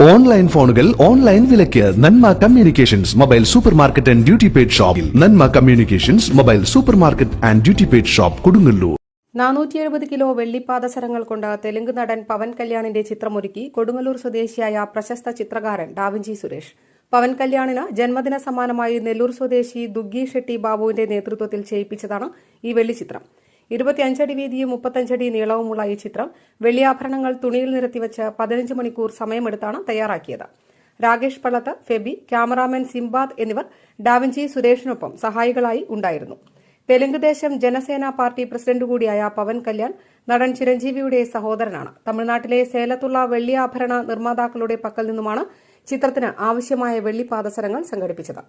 Online ഫോണുകൾ online വിലയ്ക്ക് Nanma communications mobile supermarket and duty paid ഷോപ്പിൽ Nanma communications mobile supermarket and duty paid shop Kodungallur. നാനൂറ്റി എഴുപത് kilo വെള്ളിപ്പാദസരങ്ങൾ കൊണ്ട് തെലുങ്ക് നടൻ പവൻ കല്യാണിന്റെ ചിത്രമൊരുക്കി കൊടുങ്ങല്ലൂർ സ്വദേശിയായ പ്രശസ്ത ചിത്രകാരൻ ഡാവിഞ്ചി സുരേഷ്. പവൻ കല്യാണിന് ജന്മദിന സമ്മാനമായി നെല്ലൂർ സ്വദേശി ദുഗ്ഗി ഷെട്ടി ബാബുവിന്റെ നേതൃത്വത്തിൽ ചെയ്യിപ്പിച്ചതാണ് ഈ വെള്ളിച്ചിത്രം ഇരുപത്തിയഞ്ചടി വീതിയും മുപ്പത്തഞ്ചടി നീളവുമുള്ള ഈ ചിത്രം വെള്ളിയാഭരണങ്ങൾ തുണിയിൽ നിരത്തിവച്ച് പതിനഞ്ച് മണിക്കൂർ സമയമെടുത്താണ് തയ്യാറാക്കിയത്. രാകേഷ് പള്ളത്ത് ഫെബി ക്യാമറാമാൻ സിംബാദ് എന്നിവർ ഡാവിഞ്ചി സുരേഷിനൊപ്പം സഹായികളായി ഉണ്ടായിരുന്നു. തെലുങ്ക് ദേശം ജനസേന പാർട്ടി പ്രസിഡന്റ് കൂടിയായ പവൻ കല്യാൺ നടൻ ചിരഞ്ജീവിയുടെ സഹോദരനാണ്. തമിഴ്നാട്ടിലെ സേലത്തുള്ള വെള്ളിയാഭരണ നിർമ്മാതാക്കളുടെ പക്കൽ നിന്നുമാണ് ചിത്രത്തിന് ആവശ്യമായ വെള്ളിപ്പാദസരങ്ങൾ സംഘടിപ്പിച്ചത്.